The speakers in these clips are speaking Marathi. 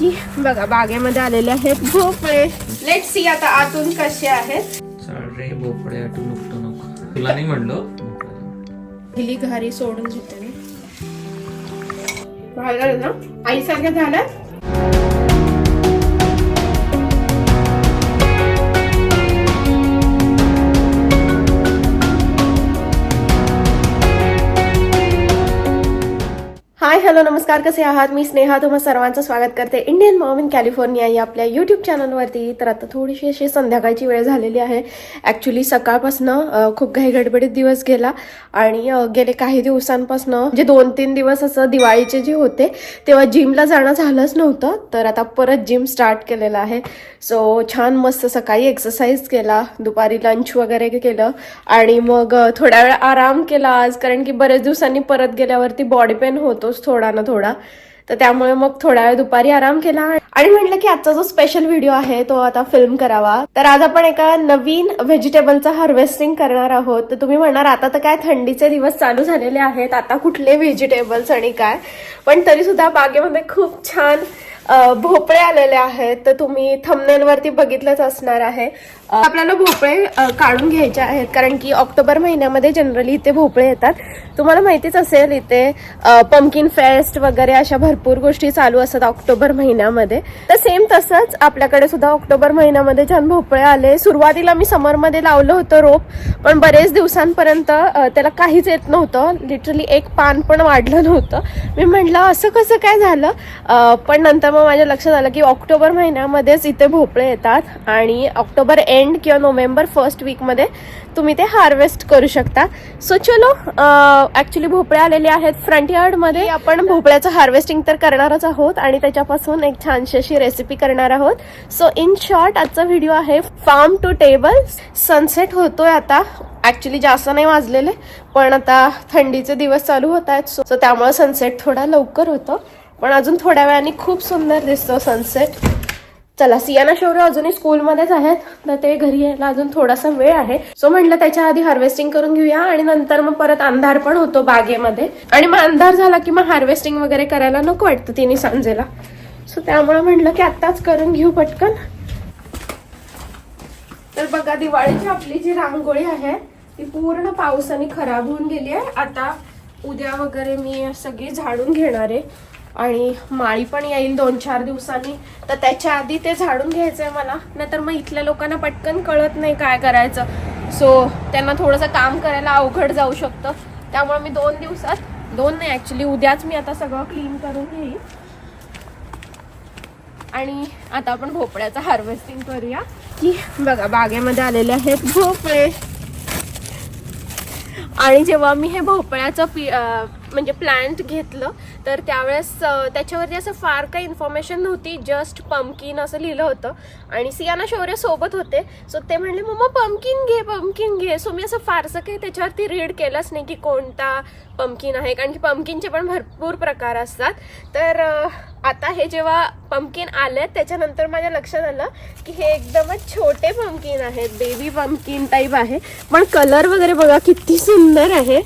की बघा बागेमध्ये आलेले आहेत भोपळे. लेट सी आता आतून कसे आहेत. भोपळे आटू नको नको. तुला नाही म्हणलो? पहिली घरी सोडून घेते मी. झालं ना? आईसारख्या झाल्या हाय हॅलो नमस्कार कसे आहात? मी स्नेहा तुम्हा सर्वांचं स्वागत करते इंडियन मॉम इन कॅलिफोर्निया या आपल्या यूट्यूब चॅनलवरती तर आता थोडीशी अशी संध्याकाळची वेळ झालेली आहे. ॲक्च्युली सकाळपासनं खूप काही गडबडीत दिवस गेला आणि गेले काही दिवसांपासनं जे दोन तीन दिवस असं दिवाळीचे जे होते तेव्हा जिमला जाणं झालंच नव्हतं. तर आता परत जिम स्टार्ट केलेलं आहे. सो छान मस्त सकाळी एक्सरसाइज केला दुपारी लंच वगैरे केलं आणि मग थोड्या वेळ आराम केला आज. कारण की बरेच दिवसांनी परत गेल्यावरती बॉडी पेन होतोच. थोडा ना थोडा. तर त्यामुळे मग थोडा वेळ दुपारी आराम केला. आणि म्हटलं की आजचा जो स्पेशल व्हिडिओ आहे तो आता फिल्म करावा. तर आज आपण एका नवीन व्हेजिटेबलचं हार्वेस्टिंग करणार आहोत. तर तुम्ही म्हणणार आता तर काय थंडीचे दिवस चालू झालेले आहेत. आता कुठले व्हेजिटेबल्स आणि काय? पण तरी सुद्धा बागेमध्ये खूप छान भोपळे आलेले आहेत. तर तुम्ही थमनेलवरती बघितलंच असणार आहे. आपल्याला भोपळे काढून घ्यायचे आहेत. कारण की ऑक्टोबर महिन्यामध्ये जनरली इथे भोपळे येतात. तुम्हाला माहितीच असेल इथे पंकिन फेस्ट वगैरे अशा भरपूर गोष्टी चालू असतात ऑक्टोबर महिन्यामध्ये. तर सेम तसंच आपल्याकडे सुद्धा ऑक्टोबर महिन्यामध्ये छान भोपळे आले. सुरुवातीला मी समरमध्ये लावलं होतं रोप पण बरेच दिवसांपर्यंत त्याला काहीच येत नव्हतं. लिटरली एक पान पण वाढलं नव्हतं. मी म्हटलं असं कसं काय झालं? पण नंतर मग माझ्या लक्षात आलं की ऑक्टोबर महिन्यामध्येच इथे भोपळे येतात. आणि ऑक्टोबर एंड किंवा नोव्हेंबर फर्स्ट वीकमध्ये तुम्ही ते हार्वेस्ट करू शकता. सो चलो ऍक्च्युली भोपळे आलेले आहेत फ्रंट यार्डमध्ये आपण भोपळ्याचं हार्वेस्टिंग तर करणारच आहोत आणि त्याच्यापासून एक छानशी अशी रेसिपी करणार आहोत. सो इन शॉर्ट आजचा व्हिडिओ आहे फार्म टू टेबल सनसेट होतोय आता. ऍक्च्युली जास्त नाही वाजलेले पण आता थंडीचे दिवस चालू होत आहेत. सो त्यामुळे सनसेट थोडा लवकर होतो. पण अजून थोड्या वेळाने खूप सुंदर दिसतो सनसेट चला सियाना शौर्य अजूनही स्कूलमध्येच आहेत तर ते घरी यायला अजून थोडासा वेळ आहे. सो म्हटलं त्याच्या आधी हार्वेस्टिंग करून घेऊया आणि नंतर मग परत अंधार पण होतो बागेमध्ये. आणि मग अंधार झाला की मग हार्वेस्टिंग वगैरे करायला नको वाटतं तिने सांजेला. सो त्यामुळे म्हटलं की आत्ताच करून घेऊ पटकन. तर बघा दिवाळीची आपली जी रांगोळी आहे ती पूर्ण पावसाने खराब होऊन गेली आहे. आता उद्या वगैरे मी सगळी झाडून घेणार आहे. आणि माळी पण येईल दोन चार दिवसांनी. तर त्याच्या आधी ते झाडून घ्यायचं आहे मला. नाहीतर मग इथल्या लोकांना पटकन कळत नाही काय करायचं. सो त्यांना थोडंसं काम करायला अवघड जाऊ शकतं. त्यामुळे मी दोन दिवसात दोन नाही ॲक्च्युली उद्याच मी आता सगळं क्लीन करून घेईन. आणि आता आपण भोपळ्याचं हार्वेस्टिंग करूया. की बघा बागेमध्ये आलेले आहेत भोपळे. आणि जेव्हा मी हे भोपळ्याचं पी म्हणजे प्लांट घेतलं तर त्यावेळेस त्याच्यावरती असं फार काही इन्फॉर्मेशन नव्हती जस्ट पम्पकिन असं लिहिलं होतं. आणि सियाना शौर्य सोबत होते. सो ते म्हणले मम्मा पम्पकिन घे पम्पकिन घे. सो मी असं फारसं काही त्याच्यावरती रीड केलंच नाही की कोणता पम्पकिन आहे. कारण की पम्पकिनचे पण भरपूर प्रकार असतात. तर आता हे जेव्हा पम्किन आले त्याच्यानंतर माझ्या लक्षात आलं की हे एकदमच छोटे पम्किन आहेत बेबी पंपकिन टाईप आहे. पण कलर वगैरे बघा किती सुंदर आहे.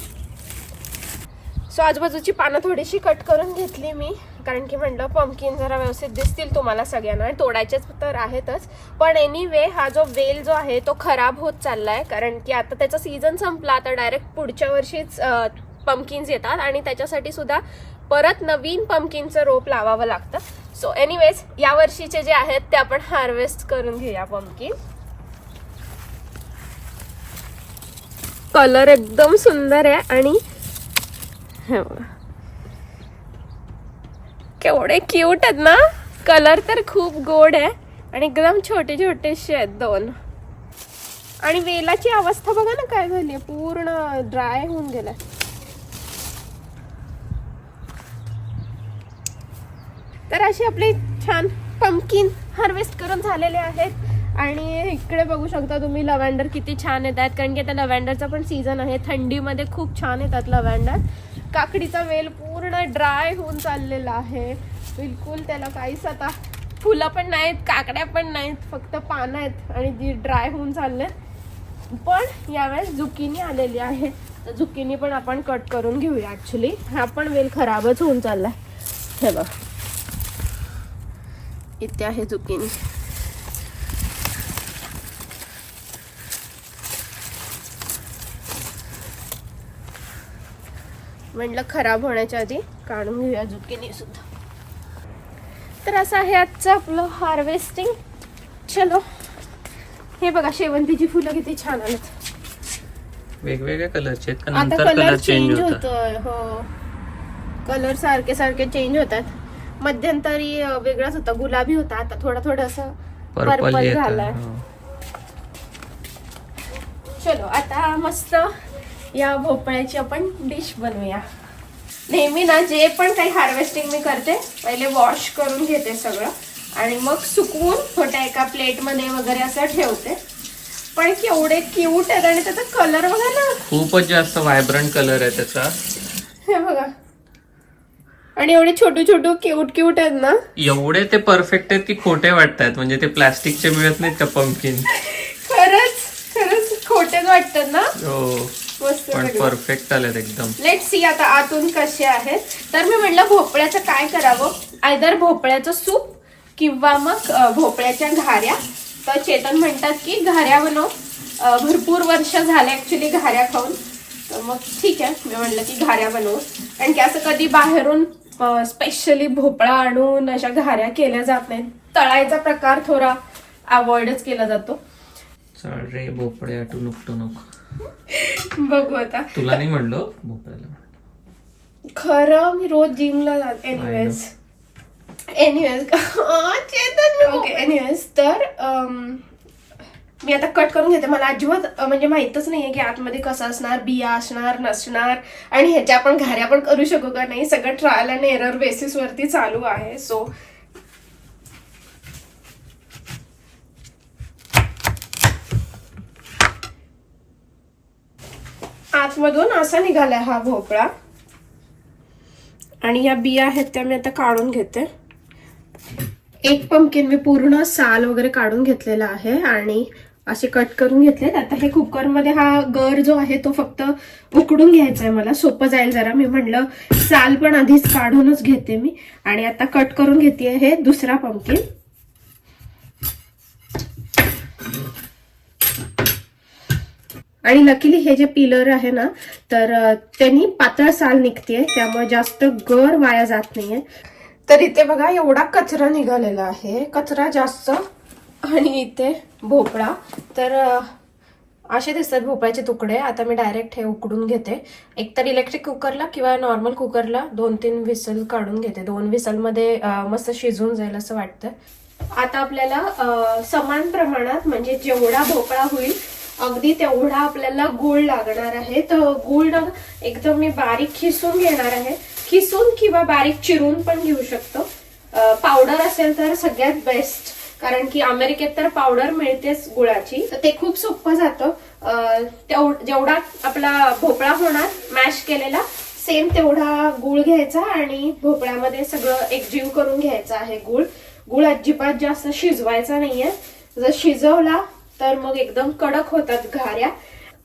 सो आजूबाजूची पानं थोडीशी कट करून घेतली मी कारण की म्हटलं पम्किन जरा व्यवस्थित दिसतील तुम्हाला सगळ्यांना. आणि तोडायचेच तर आहेतच. पण एनिवे हा जो वेल जो आहे तो खराब होत चाललाय कारण की आता त्याचा सीझन संपला आता डायरेक्ट पुढच्या वर्षीच पंपकिन्स येतात. आणि त्याच्यासाठी सुद्धा परत नवीन पम्किनचं रोप लावावं लागतं. सो एनिवेज या वर्षीचे जे आहेत ते आपण हार्वेस्ट करून घेऊया पम्किन कलर एकदम सुंदर आहे आणि केवढे क्यूट आहेत ना? कलर तर खूप गोड आहे आणि एकदम छोटे छोटेसे आहेत दोन. आणि वेलाची अवस्था बघा ना काय झाली पूर्ण ड्राय होऊन गेलाय. तर अशी आपली छान पंपकिन हार्वेस्ट करून झालेले आहेत. आणि इकडे बघू शकता तुम्ही लव्हेंडर किती छान येत आहेत कारण की आता लव्हेंडरचा पण सीझन आहे. थंडीमध्ये खूप छान येतात लव्हेंडर काकडीचा वेल पूर्ण ड्राय होऊन चाललेला आहे. बिलकुल त्याला काहीच आता फुलं पण नाहीत काकड्या पण नाहीत फक्त पानं आहेत आणि जी ड्राय होऊन चालले पण यावेळेस झुकिनी आलेली आहे. तर झुकिनी पण आपण कट करून घेऊया ॲक्च्युली हा पण वेल खराबच होऊन चाललाय. हे बघ. इथे आहे झुकिनी म्हटलं खराब होण्याच्या आधी काढून घेऊया झुकिनी सुद्धा. तर असं आहे आजचं आपलं हार्वेस्टिंग चलो. हे बघा शेवंतीची फुलं किती छान आलेत. वेगवेगळ्या कलरचे आहेत का आता नंतर कलर कलर चेंज होतोय हो. कलर सारखे सारखे चेंज होतात. मध्यंतरी वेगळाच होता. गुलाबी होता. आता थोडा थोडासा पर्पल झालाय. चलो आता मस्त या भोपळ्याची आपण डिश बनवूया. नेहमी ना जे पण काही हार्वेस्टिंग मी करते पहिले वॉश करून घेते सगळं आणि मग सुकवून छोट्या एका प्लेटमध्ये वगैरे असं ठेवते. पण केवढे क्यूट आहेत आणि त्याचा कलर बघा ना. खूपच जास्त व्हायब्रंट कलर आहे त्याचा. हे बघा. आणि एवढे छोटू छोटू क्यूट क्यूट आहेत ना? एवढे ते परफेक्ट आहेत की खोटे वाटतात. म्हणजे ते प्लास्टिकचे मिळत नाहीत का पंपकिन खरंच खरंच खोटेच वाटतात ना? हो. मस्त पण परफेक्ट आलेत एकदम. लेट सी आता आतून कसे आहेत. तर मी म्हटलं भोपळ्याचं काय करावं? आयदर भोपळ्याचं सूप किंवा मग अ, भोपळ्याच्या घाऱ्या. तर चेतन म्हणतात की घाऱ्या बनव. अ, भरपूर वर्ष झाले ऍक्च्युली घाऱ्या खाऊन. तर मग ठीक आहे. मी म्हटलं की घाऱ्या बनवू. कारण की असं कधी बाहेरून स्पेशली भोपळा आणून अशा घाऱ्या केल्या जात नाहीत. तळायचा प्रकार थोडा अवॉइडच केला जातो. चल रे भोपळे टुनुक टुनुक बघू आता. तुला नाही म्हणलो भोपळ्याला खरं मी रोज जिमला जाते anyways anyways Chetan okay anyways तर मी आता कट करून घेते. मला अजिबात म्हणजे माहीतच नाहीये की आतमध्ये कसं असणार बिया असणार नसणार. आणि ह्याच्या आपण घाऱ्या पण करू शकू का नाही? सगळं ट्रायल अँड एरर बेसिस वरती चालू आहे. सो आतमधून असा निघालाय हा भोपळा. आणि या बिया आहेत त्या मी आता काढून घेते. एक पंपकिन मी पूर्ण साल वगैरे काढून घेतलेला आहे. आणि असे कट करून घेतले आता हे कुकरमध्ये हा गर जो आहे तो फक्त उकडून घ्यायचा आहे मला. सोपं जाईल जरा. मी म्हणलं साल पण आधीच काढूनच घेते मी. आणि आता कट करून घेते हे दुसरा पंपकिन आणि लकीली हे जे पिलर आहे ना तर त्यांनी पातळ साल निघते त्यामुळे जास्त गर वाया जात नाहीये. तर इथे बघा एवढा कचरा निघालेला आहे. कचरा जास्त आणि इथे भोपळा. तर असे दिसतात भोपळ्याचे तुकडे. आता मी डायरेक्ट हे उकडून घेते. एकतर इलेक्ट्रिक कुकरला किंवा नॉर्मल कुकरला दोन तीन विसल काढून घेते. दोन विसलमध्ये मस्त शिजून जाईल असं वाटतं. आता आपल्याला समान प्रमाणात म्हणजे जेवढा भोपळा होईल अगदी तेवढा आपल्याला गुळ लागणार आहे. तर गुळ एकदम मी बारीक खिसून घेणार आहे. खिसून किंवा बारीक चिरून पण घेऊ शकतो. पावडर असेल तर सगळ्यात बेस्ट कारण की अमेरिकेत तर पावडर मिळतेच गुळाची. तर ते खूप सोपं जातं. जेवढा आपला भोपळा होणार मॅश केलेला सेम तेवढा गुळ घ्यायचा आणि भोपळ्यामध्ये सगळं एकजीव करून घ्यायचा आहे गुळ. गुळ अजिबात जास्त शिजवायचा नाहीये. जर शिजवला तर मग एकदम कडक होतात घाऱ्या.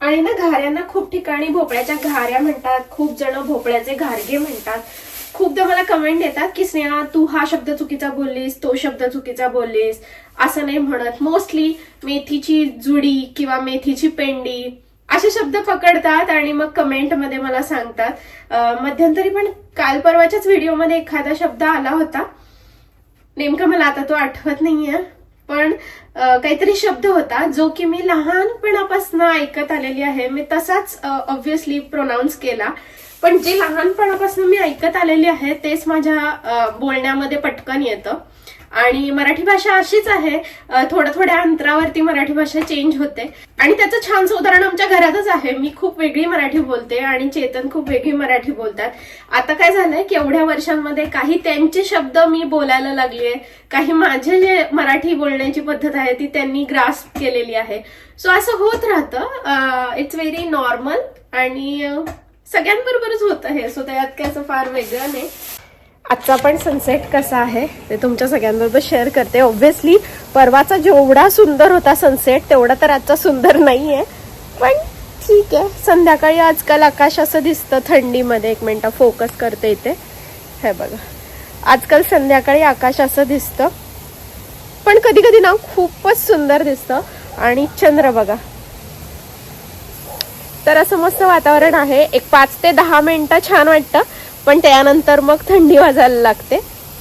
आणि ना घाऱ्यांना खूप ठिकाणी भोपळ्याच्या घाऱ्या म्हणतात. खूप जण भोपळ्याचे घारगे म्हणतात. खूपदा मला कमेंट येतात की स्नेहा तू हा शब्द चुकीचा बोललीस तो शब्द चुकीचा बोललीस. असं नाही म्हणत. मोस्टली मेथीची जुडी किंवा मेथीची पेंडी असे शब्द पकडतात आणि मग कमेंटमध्ये मला सांगतात. मध्यंतरी पण काल परवाच्याच व्हिडिओमध्ये एखादा शब्द आला होता. नेमकं मला आता तो आठवत नाहीये पण काहीतरी शब्द होता जो की मी लहानपणापासून ऐकत आलेली आहे. मी तसाच ऑब्व्हियसली प्रोनाऊन्स केला. पण जे लहानपणापासून मी ऐकत आलेली आहे तेच माझ्या बोलण्यामध्ये पटकन येतं. आणि मराठी भाषा अशीच आहे थोड्या थोड्या अंतरावरती मराठी भाषा चेंज होते. आणि त्याचं छानसं उदाहरण आमच्या घरातच आहे. मी खूप वेगळी मराठी बोलते आणि चेतन खूप वेगळी मराठी बोलतात. आता काय झालंय की एवढ्या वर्षांमध्ये काही त्यांचे शब्द मी बोलायला लागलीये. काही माझे जे मराठी बोलण्याची पद्धत आहे ती त्यांनी ग्रास केलेली आहे. सो असं होत राहतं. इट्स व्हेरी नॉर्मल आणि सगळ्यांबरोबरच होत हे सो त्यात काय असं फार वेगळं नाही. आजचा पण सनसेट कसा आहे ते तुमच्या सगळ्यांबरोबर शेअर करते. ऑब्व्हियसली परवाचा जेवढा सुंदर होता सनसेट तेवढा तर आजचा सुंदर नाही आहे पण ठीक आहे. संध्याकाळी आजकाल आकाश असं दिसतं थंडीमध्ये. एक मिनटं फोकस करते इथे. हे बघा. आजकाल संध्याकाळी आकाश असं दिसतं. पण कधी कधी ना खूपच सुंदर दिसतं. आणि चंद्र बघा. तर असं मस्त वातावरण आहे. एक पाच ते दहा मिनिटं छान वाटतं. पण त्यानंतर मग थंडी वाजायला लागते.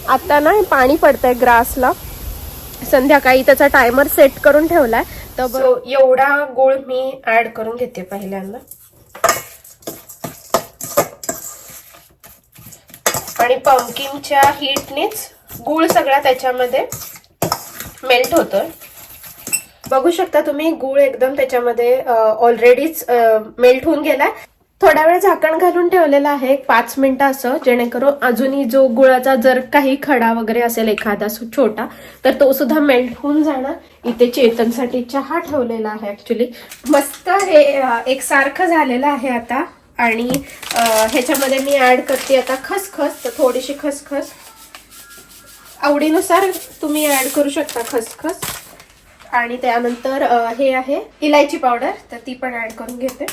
आता ना हे पाणी पडतंय ग्रासला. संध्याकाळी त्याचा टायमर सेट करून ठेवलाय. तर एवढा गुळ मी ऍड करून घेते पहिल्यांदा. आणि पंकिनच्या हीटनेच गुळ सगळा त्याच्यामध्ये मेल्ट होतोय. बघू शकता तुम्ही गुळ एकदम त्याच्यामध्ये ऑलरेडीच मेल्ट होऊन गेलाय. थोडा वेळ झाकण घालून ठेवलेला आहे एक पाच मिनिटं असं जेणेकरून अजूनही जो गुळाचा जर काही खडा वगैरे असेल एखादा छोटा तर तो सुद्धा मेल्ट होऊन जाणार. इथे चेतनसाठी चहा ठेवलेला आहे ऍक्च्युली मस्त हे एक सारखं झालेलं आहे आता. आणि ह्याच्यामध्ये मी ऍड करते आता खसखस तर थोडीशी खसखस. आवडीनुसार तुम्ही ऍड करू शकता खसखस. आणि त्यानंतर हे आहे इलायची पावडर तर ती पण ऍड करून घेते.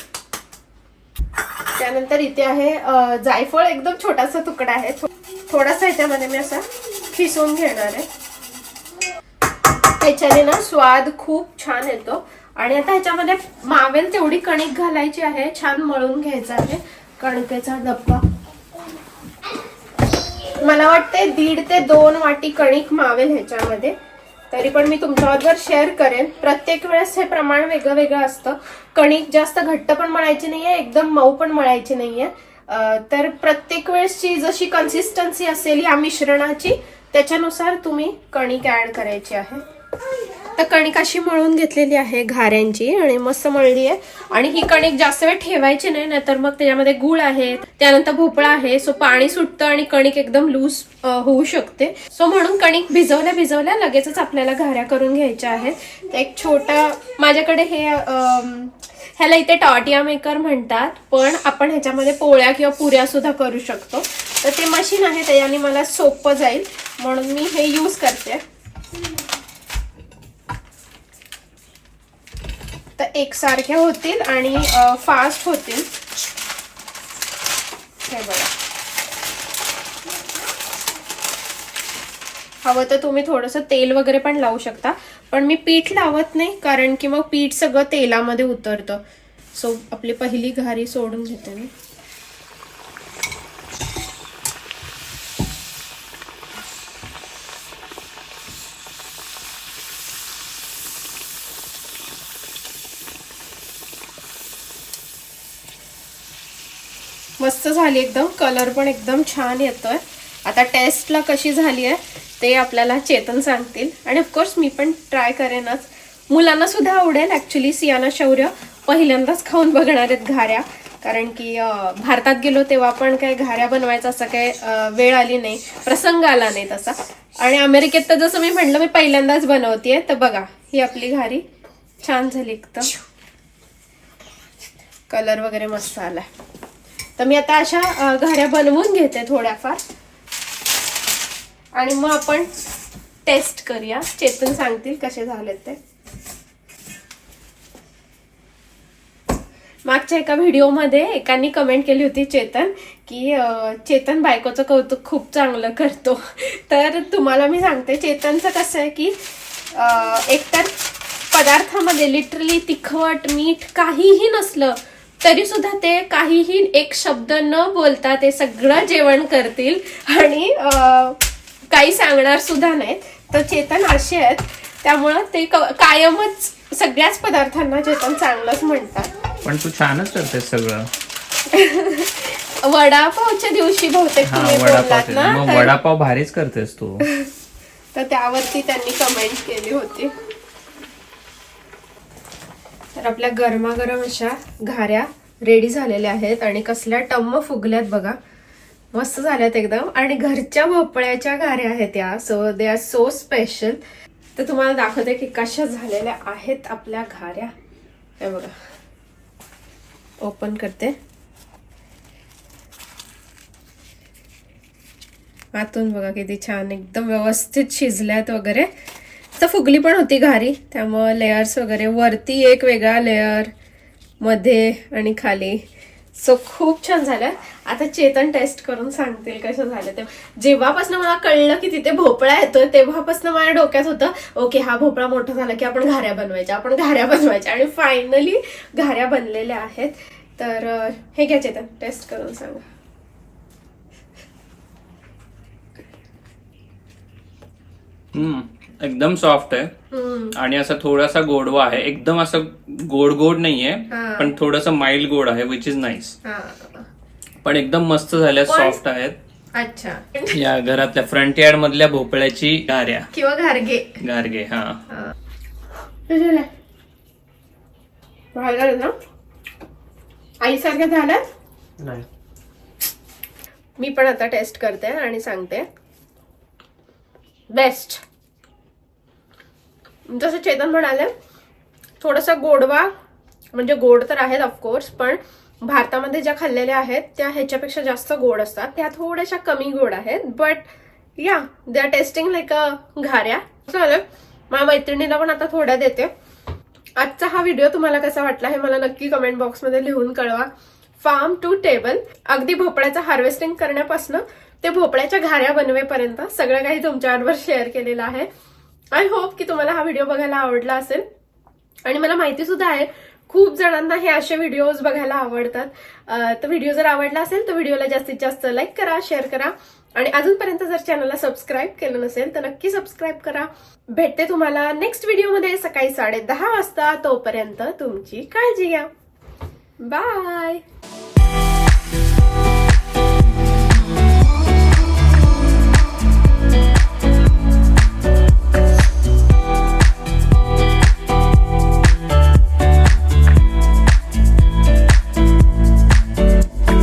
त्यानंतर इथे आहे जायफळ एकदम छोटासा तुकडा आहे. थोडासा ह्याच्यामध्ये मी असा खिसून घेणार आहे. त्याच्याने ना स्वाद खूप छान येतो. आणि आता ह्याच्यामध्ये मावेल तेवढी कणिक घालायची आहे. छान मळून घ्यायचा आहे. कणकेचा डब्बा. मला वाटते दीड ते दोन वाटी कणिक मावेल ह्याच्यामध्ये. तरी पण मी तुमच्याबरोबर शेअर करेन. प्रत्येक वेळेस हे प्रमाण वेगळं वेगळं असतं. कणिक जास्त घट्ट पण मळायची आहे एकदम मऊ पण मळायची नाही आहे तर प्रत्येक वेळेसची जशी कन्सिस्टन्सी असेल या मिश्रणाची त्याच्यानुसार तुम्ही कणिक ॲड करायची आहे. तर कणिक अशी मळून घेतलेली आहे घाऱ्यांची आणि मस्त मळली आहे. आणि ही कणिक जास्त वेळ ठेवायची नाही नाहीतर मग त्याच्यामध्ये गुळ आहे त्यानंतर भोपळा आहे सो पाणी सुटतं आणि कणिक एकदम लूज होऊ शकते. सो म्हणून कणिक भिजवल्या भिजवल्या लगेचच आपल्याला घाऱ्या करून घ्यायच्या आहेत. एक छोटा माझ्याकडे हे ह्याला इथे टॉटिया मेकर म्हणतात पण आपण ह्याच्यामध्ये पोळ्या किंवा पुऱ्या सुद्धा करू शकतो. तर ते मशीन आहे त्याने मला सोपं जाईल म्हणून मी हे यूज करते. तर एकसारख्या होतील आणि फास्ट होतील. हे बघा. हवं तर तुम्ही थोडंसं तेल वगैरे पण लावू शकता. पण मी पीठ लावत नाही कारण की मग पीठ सगळं तेलामध्ये उतरतं. सो आपली पहिली घारी सोडून घेते मी. मस्त झाली एकदम कलर पण एकदम छान येतोय. आता टेस्टला कशी झाली आहे ते आपल्याला चेतन सांगतील. आणि ऑफकोर्स मी पण ट्राय करेनच. मुलांना सुद्धा आवडेल ऍक्च्युली सियाना शौर्य पहिल्यांदाच खाऊन बघणार आहेत घाऱ्या. कारण की भारतात गेलो तेव्हा पण काय घाऱ्या बनवायचा असं काय वेळ आली नाही. प्रसंग आला नाही तसा. आणि अमेरिकेत तर जसं मी म्हटलं मी पहिल्यांदाच बनवतेय. तर बघा ही आपली घारी छान झाली एकदम. कलर वगैरे मस्त आलाय. तर मी आता अशा अ, घाऱ्या बनवून घेते थोड्याफार. आणि मग आपण टेस्ट करूया. चेतन सांगतील कसे झाले ते. मागच्या एका व्हिडिओमध्ये एकांनी कमेंट केली होती चेतन की चेतन बायकोचं कौतुक खूप चांगलं करतो. तर तुम्हाला मी सांगते चेतनचं कसं आहे की एकतर पदार्थामध्ये लिटरली तिखट मीठ काहीही नसलं तरी सुद्धा ते काहीही एक शब्द न बोलता ते सगळं जेवण करतील. आणि काही सांगणार सुद्धा नाहीत. तर चेतन असे आहेत. त्यामुळं ते कायमच सगळ्याच पदार्थांना चेतन चांगलंच म्हणतात. पण तू छानच करतेस सगळं. वडापावच्या दिवशी बहुतेक वडापाव ना भारीच करतेस तू. तर त्यावरती त्यांनी कमेंट केली होती. आपल्या गरमागरम अशा घाऱ्या रेडी झालेल्या आहेत आणि कसल्या टम्म फुगल्यात बघा. मस्त झाल्यात एकदम. आणि घरच्या भोपळ्याच्या घाऱ्या आहेत या. So they are so special तर तुम्हाला दाखवते की कशा झालेल्या आहेत आपल्या घाऱ्या. हे बघा. ओपन करते. आतून बघा किती छान. एकदम व्यवस्थित शिजल्यात वगैरे. तर फुगली पण होती घारी त्यामुळं लेयर्स वगैरे वरती एक वेगळा लेअरमध्ये आणि खाली. सो खूप छान झालं. आता चेतन टेस्ट करून सांगतील कसं झालं ते. जेव्हापासून मला कळलं की तिथे भोपळा येतोय तेव्हापासून माझ्या डोक्यात होतं ओके हा भोपळा मोठा झाला की आपण घाऱ्या बनवायच्या आपण घाऱ्या बनवायच्या. आणि फायनली घाऱ्या बनलेल्या आहेत. तर हे घ्या चेतन टेस्ट करून सांगा. हम्म. एकदम सॉफ्ट आहे. आणि असं थोडासा गोडवा आहे. एकदम असं गोड गोड नाहीये. पण थोडस माइल्ड गोड आहे विच इज नाईस. पण एकदम मस्त झाल्या सॉफ्ट आहेत. अच्छा. या घरातल्या फ्रंट यार्ड मधल्या भोपळ्याची गाऱ्या. किंवा घारगे. गारगे हा. झालं झालं ना? आईसारख्या झाल्या नाही. मी पण आता टेस्ट करते आणि सांगते. बेस्ट जसं चेतन म्हणाले थोडासा गोडवा म्हणजे गोड तर आहेत ऑफकोर्स पण भारतामध्ये ज्या खाल्लेल्या आहेत त्या ह्याच्यापेक्षा जास्त गोड असतात. त्या थोड्याशा कमी गोड आहेत बट या they are tasting like a घाऱ्या. चालेल माझ्या मैत्रिणीला पण आता थोड्या देते. आजचा हा व्हिडिओ तुम्हाला कसा वाटला हे मला नक्की कमेंट बॉक्समध्ये लिहून कळवा. फार्म टू टेबल अगदी भोपळ्याचं हार्वेस्टिंग करण्यापासून ते भोपळ्याच्या घाऱ्या बनवेपर्यंत सगळं काही तुमच्याबरोबर शेअर केलेलं आहे. आय होप की तुम्हाला हा व्हिडिओ बघायला आवडला असेल. आणि मला माहिती सुद्धा आहे खूप जणांना हे असे व्हिडिओज बघायला आवडतात. तर व्हिडिओ जर आवडला असेल तर व्हिडिओला जास्तीत जास्त लाईक करा शेअर करा. आणि अजूनपर्यंत जर चॅनलला सबस्क्राईब केलं नसेल तर नक्की सबस्क्राईब करा. भेटते तुम्हाला नेक्स्ट व्हिडिओमध्ये सकाळी साडे दहा वाजता. तोपर्यंत तुमची काळजी घ्या. बाय